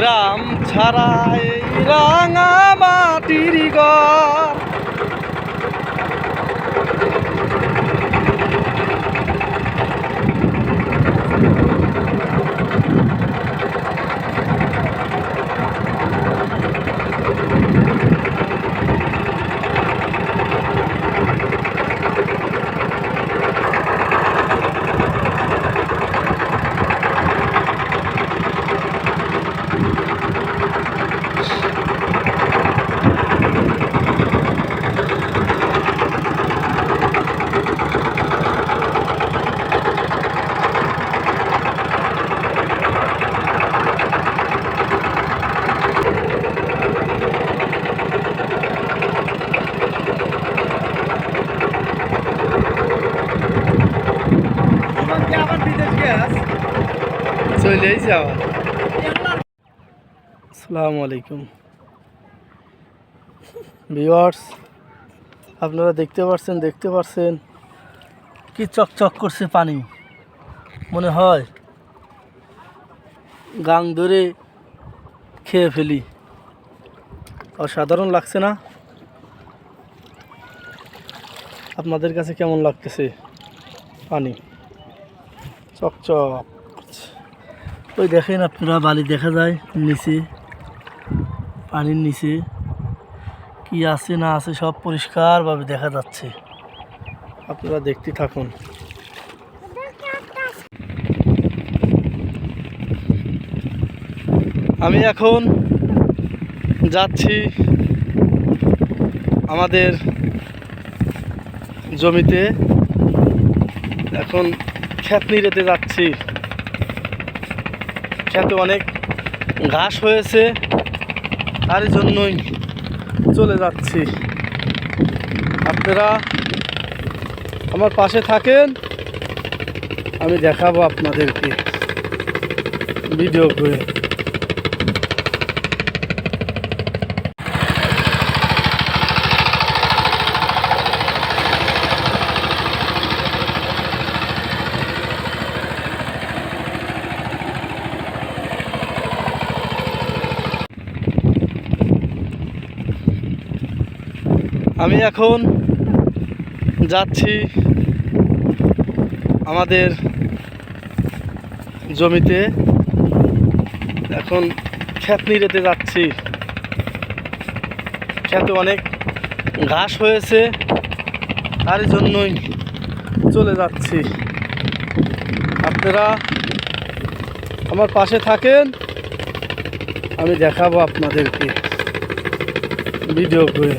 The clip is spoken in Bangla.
গ্রাম ছাড়া এই রাঙা চলেই যাওয়া আসসালামু আলাইকুম ভিওয়ার্স আপনারা দেখতে পাচ্ছেন দেখতে পাচ্ছেন কি চকচক করছে পানি। মনে হয় গাং ধরে খেয়ে ফেলি। অসাধারণ লাগছে না? আপনাদের কাছে কেমন লাগতেছে পানি? চকচক। ওই দেখেন আপনারা, বালি দেখা যায় নিচে, পানির নিচে। কি আছে না আছে সব পরিষ্কারভাবে দেখা যাচ্ছে। আপনারা দেখতে থাকুন। আমি এখন যাচ্ছি আমাদের জমিতে। এখন ক্ষেত নিরেতে যাচ্ছি। খেতে অনেক ঘাস হয়েছে, তার জন্যই চলে যাচ্ছি। আপনারা আমার পাশে থাকেন, আমি দেখাবো আপনাদেরকে ভিডিও করে। আমি এখন যাচ্ছি আমাদের জমিতে। এখন ক্ষেত নিরেতে যাচ্ছি। খেতে অনেক ঘাস হয়েছে তার জন্যই চলে যাচ্ছি। আপনারা আমার পাশে থাকেন, আমি দেখাবো আপনাদেরকে ভিডিও করে।